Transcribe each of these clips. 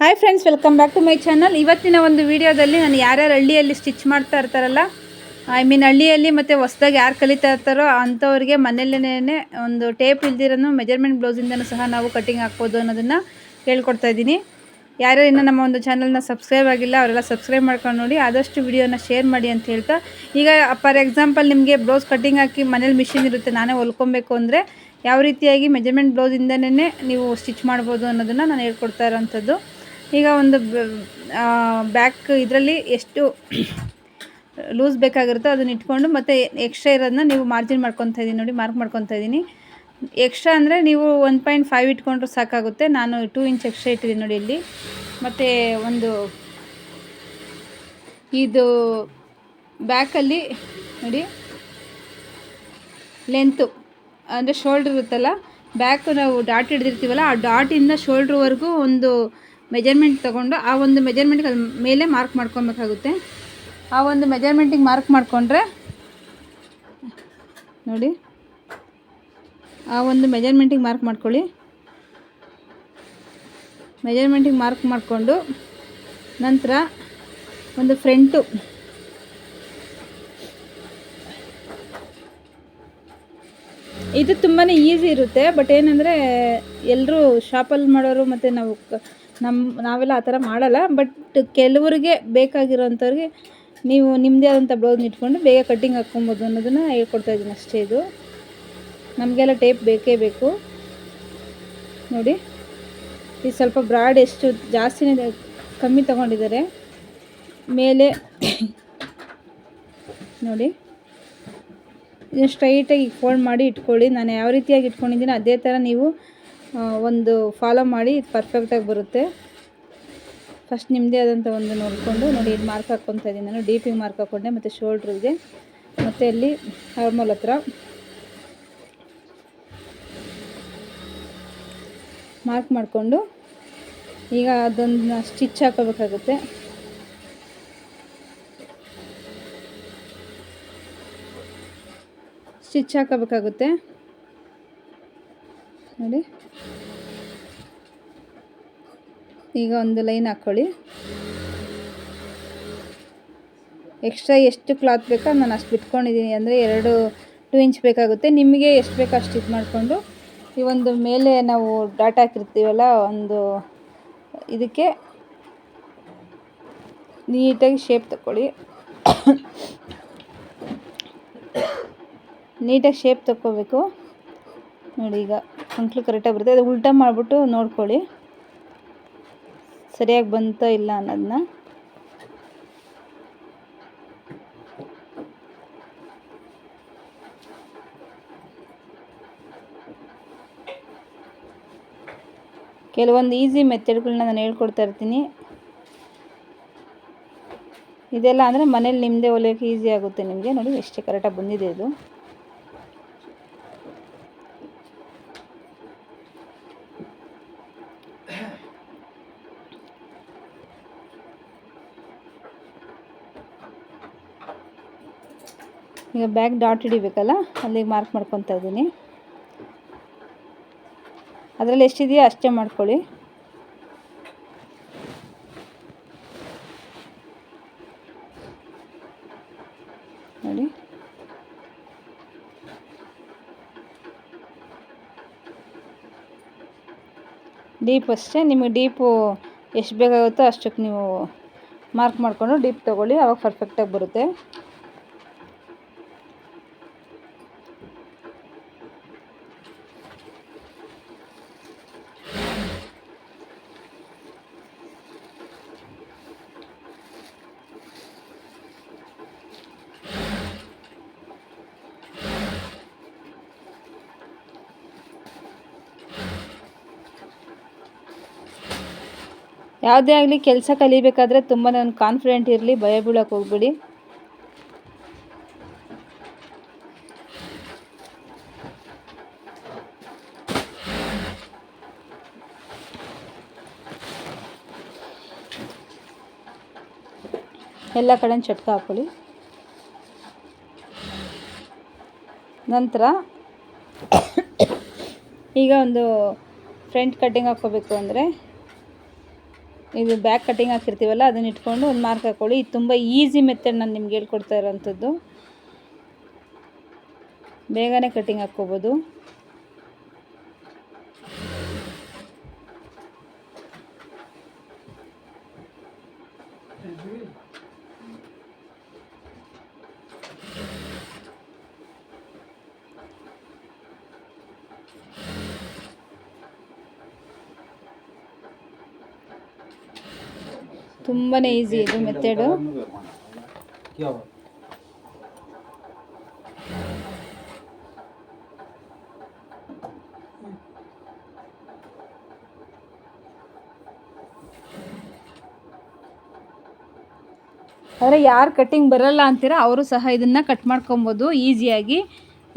Hi friends welcome back to my channel ಇವತ್ತಿನ ಒಂದು ವಿಡಿಯೋದಲ್ಲಿ ನಾನು ಯಾರ್ಯಾರು ಹಳ್ಳಿಯಲ್ಲಿ ಸ್ಟಿಚ್ ಮಾಡ್ತಾ ಇರ್ತಾರಲ್ಲ ಐ ಮೀನ್ ಹಳ್ಳಿಯಲ್ಲಿ ಮತ್ತು ಹೊಸ್ದಾಗಿ ಯಾರು ಕಲಿತಾ ಇರ್ತಾರೋ ಅಂಥವ್ರಿಗೆ ಮನೆಯಲ್ಲೇ ಒಂದು ಟೇಪ್ ಇಲ್ದಿರೋನು ಮೆಜರ್ಮೆಂಟ್ ಬ್ಲೌಸಿಂದನೂ ಸಹ ನಾವು ಕಟಿಂಗ್ ಹಾಕ್ಬೋದು ಅನ್ನೋದನ್ನು ಹೇಳ್ಕೊಡ್ತಾ ಇದ್ದೀನಿ. ಯಾರ್ಯಾರು ಇನ್ನೂ ನಮ್ಮ ಒಂದು ಚಾನಲ್ನ ಸಬ್ಸ್ಕ್ರೈಬ್ ಆಗಿಲ್ಲ, ಅವರೆಲ್ಲ ಸಬ್ಸ್ಕ್ರೈಬ್ ಮಾಡ್ಕೊಂಡು ನೋಡಿ, ಆದಷ್ಟು ವಿಡಿಯೋನ ಶೇರ್ ಮಾಡಿ ಅಂತ ಹೇಳ್ತಾ. ಈಗ ಫಾರ್ ಎಕ್ಸಾಂಪಲ್ ನಿಮಗೆ ಬ್ಲೌಸ್ ಕಟಿಂಗ್ ಹಾಕಿ ಮನೇಲಿ ಮಿಷಿನ್ ಇರುತ್ತೆ, ನಾನೇ ಹೊಲ್ಕೊಬೇಕು ಅಂದರೆ ಯಾವ ರೀತಿಯಾಗಿ ಮೆಜರ್ಮೆಂಟ್ ಬ್ಲೌಸಿಂದನೇ ನೀವು ಸ್ಟಿಚ್ ಮಾಡ್ಬೋದು ಅನ್ನೋದನ್ನು ನಾನು ಹೇಳ್ಕೊಡ್ತಾ ಇರೋವಂಥದ್ದು ಈಗ ಒಂದು ಬ್ಯಾಕ್ ಇದರಲ್ಲಿ ಎಷ್ಟು ಲೂಸ್ ಬೇಕಾಗಿರುತ್ತೋ ಅದನ್ನ ಇಟ್ಕೊಂಡು ಮತ್ತು ಎಕ್ಸ್ಟ್ರಾ ಇರೋದನ್ನ ನೀವು ಮಾರ್ಜಿನ್ ಮಾಡ್ಕೊತಾ ಇದ್ದೀನಿ ನೋಡಿ ಮಾರ್ಕ್ ಮಾಡ್ಕೊತಾ ಇದ್ದೀನಿ ಎಕ್ಸ್ಟ್ರಾ ಅಂದರೆ ನೀವು ಒನ್ ಪಾಯಿಂಟ್ ಫೈವ್ ಇಟ್ಕೊಂಡ್ರೆ ಸಾಕಾಗುತ್ತೆ. ನಾನು ಟೂ ಇಂಚ್ ಎಕ್ಸ್ಟ್ರಾ ಇಟ್ಟಿದ್ದೀನಿ ನೋಡಿ ಇಲ್ಲಿ. ಮತ್ತು ಒಂದು ಇದು ಬ್ಯಾಕಲ್ಲಿ ನೋಡಿ ಲೆಂತು ಅಂದರೆ ಶೋಲ್ಡ್ರ್ ಇರುತ್ತಲ್ಲ ಬ್ಯಾಕ್ ನಾವು ಡಾಟ್ ಹಿಡ್ದಿರ್ತೀವಲ್ಲ, ಆ ಡಾಟಿಂದ ಶೋಲ್ಡ್ರ್ವರೆಗೂ ಒಂದು ಮೆಜರ್ಮೆಂಟ್ ತೊಗೊಂಡು ಆ ಒಂದು ಮೆಜರ್ಮೆಂಟ್ಗೆ ಮೇಲೆ ಮಾರ್ಕ್ ಮಾಡ್ಕೊಬೇಕಾಗುತ್ತೆ. ಆ ಒಂದು ಮೆಜರ್ಮೆಂಟಿಗೆ ಮಾರ್ಕ್ ಮಾಡಿಕೊಂಡ್ರೆ, ನೋಡಿ, ಆ ಒಂದು ಮೆಜರ್ಮೆಂಟಿಗೆ ಮಾರ್ಕ್ ಮಾಡ್ಕೊಳ್ಳಿ. ಮೆಜರ್ಮೆಂಟಿಗೆ ಮಾರ್ಕ್ ಮಾಡಿಕೊಂಡು ನಂತರ ಒಂದು ಫ್ರಂಟು ಇದು ತುಂಬಾ ಈಸಿ ಇರುತ್ತೆ ಬಟ್ ಏನಂದರೆ ಎಲ್ಲರೂ ಶಾಪಲ್ಲಿ ಮಾಡೋರು ಮತ್ತು ನಾವು ನಮ್ಮ ನಾವೆಲ್ಲ ಆ ಥರ ಮಾಡಲ್ಲ ಬಟ್ ಕೆಲವರಿಗೆ ಬೇಕಾಗಿರೋಂಥವ್ರಿಗೆ ನೀವು ನಿಮ್ಮದೇ ಆದಂಥ ಬ್ಲೌಸ್ನ ಇಟ್ಕೊಂಡು ಬೇಗ ಕಟ್ಟಿಂಗ್ ಹಾಕ್ಕೊಬೋದು ಅನ್ನೋದನ್ನು ಹೇಳ್ಕೊಡ್ತಾ ಇದ್ದೀನಿ ಅಷ್ಟೇ ಇದು. ನಮಗೆಲ್ಲ ಟೇಪ್ ಬೇಕೇ ಬೇಕು. ನೋಡಿ ಇದು ಸ್ವಲ್ಪ ಬ್ರಾಡ್ ಎಷ್ಟು ಜಾಸ್ತಿನೇ ಕಮ್ಮಿ ತೊಗೊಂಡಿದ್ದಾರೆ. ಮೇಲೆ ನೋಡಿ, ಇದನ್ನು ಸ್ಟ್ರೈಟಾಗಿ ಫೋಲ್ಡ್ ಮಾಡಿ ಇಟ್ಕೊಳ್ಳಿ. ನಾನು ಯಾವ ರೀತಿಯಾಗಿ ಇಟ್ಕೊಂಡಿದ್ದೀನಿ, ಅದೇ ಥರ ನೀವು ಒಂದು ಫಾಲೋ ಮಾಡಿ ಇದು ಪರ್ಫೆಕ್ಟಾಗಿ ಬರುತ್ತೆ. ಫಸ್ಟ್ ನಿಮ್ಮದೇ ಆದಂಥ ಒಂದು ನೋಡಿಕೊಂಡು ನೋಡಿ, ಇದು ಮಾರ್ಕ್ ಹಾಕ್ಕೊತಾ ಇದ್ದೀನಿ ನಾನು. ಡೀಪಿಗೆ ಮಾರ್ಕ್ ಹಾಕ್ಕೊಂಡೆ ಮತ್ತು ಶೋಲ್ಡ್ರಿಗೆ ಮತ್ತು ಅಲ್ಲಿ ಹಾರ್ಮೋಲ್ ಹತ್ರ. ಮಾರ್ಕ್ ಮಾಡಿಕೊಂಡು, ಈಗ ಅದನ್ನು ಸ್ಟಿಚ್ ಹಾಕೋಬೇಕಾಗುತ್ತೆ. ಸ್ಟಿಚ್ ಹಾಕೋಬೇಕಾಗುತ್ತೆ. ನೋಡಿ. ಈಗ ಒಂದು ಲೈನ್ ಹಾಕ್ಕೊಳ್ಳಿ ಎಕ್ಸ್ಟ್ರಾ ಎಷ್ಟು ಕ್ಲಾತ್ ಬೇಕೋ? ನಾನು ಅಷ್ಟು ಬಿಟ್ಕೊಂಡಿದ್ದೀನಿ. ಅಂದರೆ ಎರಡು ಟೂ ಇಂಚ್ ಬೇಕಾಗುತ್ತೆ. ನಿಮಗೆ ಎಷ್ಟು ಬೇಕೋ ಅಷ್ಟು ಇದು ಮಾಡಿಕೊಂಡು. ಈ ಒಂದು ಮೇಲೆ ನಾವು ಡಾಟ್ ಹಾಕಿರ್ತೀವಲ್ಲ, ಒಂದು ಇದಕ್ಕೆ ನೀಟಾಗಿ ಶೇಪ್ ತಗೊಳ್ಳಿ ನೀಟಾಗಿ ಶೇಪ್ ತಗೋಬೇಕು ನೋಡಿ ಈಗ. ಅಂಕ್ಲು ಕರೆಕ್ಟಾಗಿ ಬರುತ್ತೆ. ಅದು ಉಲ್ಟಾ ಮಾಡಿಬಿಟ್ಟು ನೋಡ್ಕೊಳ್ಳಿ. ಸರಿಯಾಗಿ ಬಂತ ಇಲ್ಲ ಅನ್ನೋದನ್ನ ಕೆಲವೊಂದು ಈಸಿ ಮೆಥಡ್ಗಳನ್ನ ನಾನು ಹೇಳ್ಕೊಡ್ತಾ ಇರ್ತೀನಿ. ಇದೆಲ್ಲ ಅಂದರೆ ಮನೇಲಿ ನಿಮ್ಮದೇ ಹೊಲಿಯೋಕ್ಕೆ ಈಸಿ ಆಗುತ್ತೆ ನಿಮಗೆ. ನೋಡಿ, ಎಷ್ಟೇ ಕರೆಕ್ಟಾಗಿ ಬಂದಿದೆ ಇದು. ಈಗ ಬ್ಯಾಗ್ ಡಾಟ್ ಹಿಡಿಬೇಕಲ್ಲ? ಅಲ್ಲಿಗೆ ಮಾರ್ಕ್ ಮಾಡ್ಕೊತಾ ಇದ್ದೀನಿ. ಅದರಲ್ಲಿ ಎಷ್ಟಿದೆಯೋ ಅಷ್ಟೇ ಮಾಡ್ಕೊಳ್ಳಿ. ನೋಡಿ. ಡೀಪ್ ಅಷ್ಟೇ. ನಿಮಗೆ ಡೀಪು ಎಷ್ಟು ಬೇಕಾಗುತ್ತೋ ಅಷ್ಟಕ್ಕೆ ನೀವು ಮಾರ್ಕ್ ಮಾಡಿಕೊಂಡು ಡೀಪ್ ತೊಗೊಳ್ಳಿ. ಆವಾಗ ಪರ್ಫೆಕ್ಟಾಗಿ ಬರುತ್ತೆ. ಯಾವುದೇ ಆಗಲಿ ಕೆಲಸ ಕಲಿಬೇಕಾದ್ರೆ ತುಂಬ ಒಂದು ಕಾನ್ಫಿಡೆಂಟ್ ಇರಲಿ, ಭಯ ಬೀಳಕ್ಕೆ ಹೋಗ್ಬಿಡಿ. ಎಲ್ಲ ಕಡೆ ಚಟ್ಕ ಹಾಕೊಳ್ಳಿ. ನಂತರ ಈಗ ಒಂದು ಫ್ರಂಟ್ ಕಟ್ಟಿಂಗ್ ಹಾಕ್ಕೋಬೇಕು ಅಂದರೆ ಇದು ಬ್ಯಾಕ್ ಕಟ್ಟಿಂಗ್ ಹಾಕಿರ್ತೀವಲ್ಲ, ಅದನ್ನ ಇಟ್ಕೊಂಡು ಒಂದು ಮಾರ್ಕ್ ಹಾಕ್ಕೊಳ್ಳಿ ಇದು ತುಂಬ ಈಸಿ ಮೆಥಡ್ ನಾನು ನಿಮ್ಗೆ ಹೇಳ್ಕೊಡ್ತಾ ಇರೋವಂಥದ್ದು ಬೇಗನೆ ಕಟ್ಟಿಂಗ್ ಹಾಕ್ಕೋಬೋದು. ತುಂಬಾ ಈಸಿ ಇದು ಮೆಥಡು ಆದರೆ ಯಾರು ಕಟ್ಟಿಂಗ್ ಬರಲ್ಲ ಅಂತೀರ, ಅವರು ಸಹ ಇದನ್ನು ಕಟ್ ಮಾಡ್ಕೊಬೋದು ಈಸಿಯಾಗಿ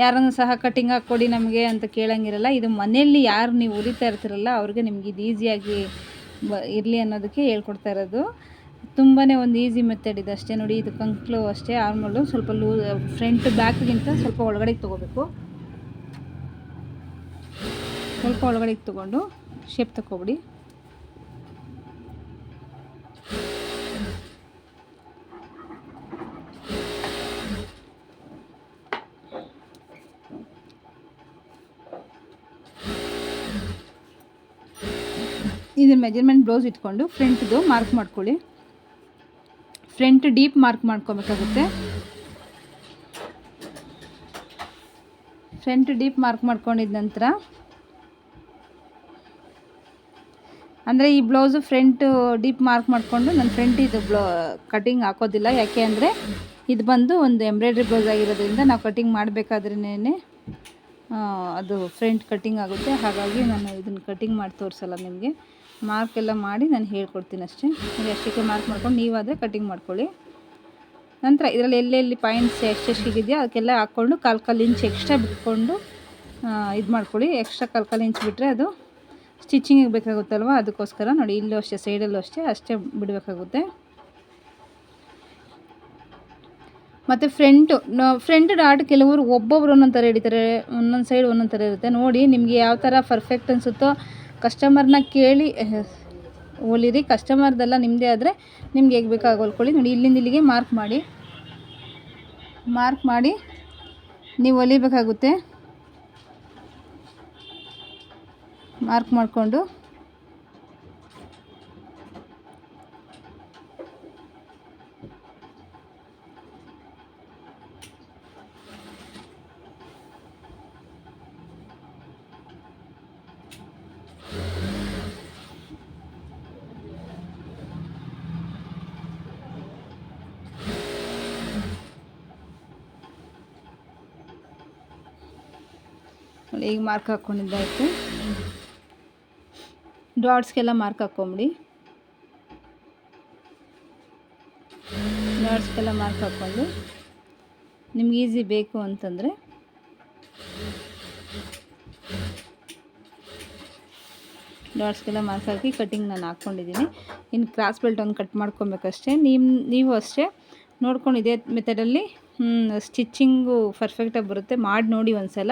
ಯಾರನ್ನು ಸಹ ಕಟ್ಟಿಂಗ್ ಹಾಕ್ಕೊಡಿ ನಮಗೆ ಅಂತ ಕೇಳಂಗಿರಲ್ಲ. ಇದು ಮನೆಯಲ್ಲಿ ಯಾರು ನೀವು ಉರಿತಾ ಇರ್ತಿರಲ್ಲ, ಅವ್ರಿಗೆ ನಿಮ್ಗೆ ಇದು ಈಸಿಯಾಗಿ ಇರಲಿ ಅನ್ನೋದಕ್ಕೆ ಹೇಳ್ಕೊಡ್ತಾ ಇರೋದು. ತುಂಬಾ ಒಂದು ಈಸಿ ಮೆಥಡ್ ಇದೆ ಅಷ್ಟೇ ನೋಡಿ, ಇದು ಕಂಕ್ಲು ಅಷ್ಟೇ, ಆರ್ಮಲ್ಲು ಸ್ವಲ್ಪ ಲೂ, ಫ್ರಂಟ್, ಬ್ಯಾಕ್ಗಿಂತ ಸ್ವಲ್ಪ ಒಳಗಡೆಗೆ ತೊಗೋಬೇಕು. ಸ್ವಲ್ಪ ಒಳಗಡೆಗೆ ತೊಗೊಂಡು, ಶೇಪ್ ತಗೊಬಿಡಿ ಇದು ಮೆಜರ್ಮೆಂಟ್ ಬ್ಲೌಸ್ ಇಟ್ಕೊಂಡು ಫ್ರಂಟ್ದು ಮಾರ್ಕ್ ಮಾಡ್ಕೊಳ್ಳಿ. ಫ್ರಂಟ್ ಡೀಪ್ ಮಾರ್ಕ್ ಮಾಡ್ಕೋಬೇಕಾಗುತ್ತೆ. ಫ್ರಂಟ್ ಡೀಪ್ ಮಾರ್ಕ್ ಮಾಡ್ಕೊಂಡಿದ ನಂತರ ಅಂದರೆ ಈ ಬ್ಲೌಸು ಫ್ರಂಟ್ ಡೀಪ್ ಮಾರ್ಕ್ ಮಾಡಿಕೊಂಡು ನಾನು ಫ್ರಂಟ್ ಇದು ಬ್ಲೌ ಕಟಿಂಗ್ ಹಾಕೋದಿಲ್ಲ. ಯಾಕೆ ಅಂದರೆ ಇದು ಬಂದು ಒಂದು ಎಂಬ್ರಾಯ್ಡ್ರಿ ಬ್ಲೌಸ್ ಆಗಿರೋದ್ರಿಂದ ನಾವು ಕಟಿಂಗ್ ಮಾಡಬೇಕಾದ್ರೇ ಅದು ಫ್ರಂಟ್ ಕಟಿಂಗ್ ಆಗುತ್ತೆ. ಹಾಗಾಗಿ ನಾನು ಇದನ್ನು ಕಟಿಂಗ್ ಮಾಡಿ ತೋರಿಸಲ್ಲ ನಿಮಗೆ. ಮಾರ್ಕ್ ಎಲ್ಲ ಮಾಡಿ ನಾನು ಹೇಳ್ಕೊಡ್ತೀನಿ ಅಷ್ಟೇ. ನೀವು ಅಷ್ಟಕ್ಕೆ ಮಾರ್ಕ್ ಮಾಡ್ಕೊಂಡು ನೀವಾದರೆ ಕಟಿಂಗ್ ಮಾಡ್ಕೊಳ್ಳಿ. ನಂತರ ಇದರಲ್ಲಿ ಎಲ್ಲೆಲ್ಲಿ ಪಾಯಿಂಟ್ಸ್ ಎಷ್ಟೆಷ್ಟಿದೆಯೋ ಅದಕ್ಕೆಲ್ಲ ಹಾಕ್ಕೊಂಡು ಕಾಲು ಕಾಲು ಇಂಚ್ ಎಕ್ಸ್ಟ್ರಾ ಬಿಟ್ಕೊಂಡು ಇದು ಮಾಡ್ಕೊಳ್ಳಿ. ಎಕ್ಸ್ಟ್ರಾ ಕಾಲು ಕಾಲು ಇಂಚ್ ಬಿಟ್ಟರೆ ಅದು ಸ್ಟಿಚಿಂಗಿಗೆ ಬೇಕಾಗುತ್ತಲ್ವ? ಅದಕ್ಕೋಸ್ಕರ ನೋಡಿ, ಇಲ್ಲೂ ಅಷ್ಟೇ ಸೈಡಲ್ಲೂ ಅಷ್ಟೇ ಅಷ್ಟೇ ಬಿಡಬೇಕಾಗುತ್ತೆ. ಮತ್ತು ಫ್ರೆಂಟು ಫ್ರಂಟ್ ಡಾಟ್ ಕೆಲವರು ಒಬ್ಬೊಬ್ರು ಒಂದೊಂದು ಥರ ಹಿಡಿತಾರೆ, ಒಂದೊಂದು ಸೈಡ್ ಒಂದೊಂದು ಥರ ಇರುತ್ತೆ. ನೋಡಿ, ನಿಮಗೆ ಯಾವ ಥರ ಪರ್ಫೆಕ್ಟ್ ಅನಿಸುತ್ತೋ ಕಸ್ಟಮರ್ನ ಕೇಳಿ ಹೊಲಿರಿ. ಕಸ್ಟಮರ್ದೆಲ್ಲ ನಿಮ್ಮದೇ ಆದರೆ ನಿಮ್ಗೆ ಹೇಗೆ ಬೇಕಾಗಿ ಹೊಲ್ಕೊಳ್ಳಿ. ನೋಡಿ, ಇಲ್ಲಿಂದ ಇಲ್ಲಿಗೆ ಮಾರ್ಕ್ ಮಾಡಿ. ಮಾರ್ಕ್ ಮಾಡಿ. ನೀವು ಹೊಲಿಬೇಕಾಗುತ್ತೆ. ಮಾರ್ಕ್ ಮಾಡಿಕೊಂಡು. ಈಗ ಮಾರ್ಕ್ ಹಾಕ್ಕೊಂಡಿದ್ದಾಯಿತು ಡಾಟ್ಸ್ಗೆಲ್ಲ ಮಾರ್ಕ್ ಹಾಕ್ಕೊಂಬಿಡಿ. ಡಾಟ್ಸ್ಗೆಲ್ಲ ಮಾರ್ಕ್ ಹಾಕ್ಕೊಂಡು. ನಿಮ್ಗೆ ಈಸಿ ಬೇಕು ಅಂತಂದರೆ. ಡಾಟ್ಸ್ಗೆಲ್ಲ ಮಾರ್ಕ್ ಹಾಕಿ ಕಟಿಂಗ್ ನಾನು ಹಾಕ್ಕೊಂಡಿದ್ದೀನಿ. ಇನ್ನು ಕ್ರಾಸ್ ಬೆಲ್ಟ್ ಒಂದು ಕಟ್ ಮಾಡ್ಕೊಬೇಕಷ್ಟೇ. ನಿಮ್ಮ ನೀವು ಅಷ್ಟೇ. ನೋಡ್ಕೊಂಡು ಇದೇ ಮೆಥಡಲ್ಲಿ ಸ್ಟಿಚ್ಚಿಂಗು ಪರ್ಫೆಕ್ಟಾಗಿ ಬರುತ್ತೆ. ಮಾಡಿ ನೋಡಿ ಒಂದು ಸಲ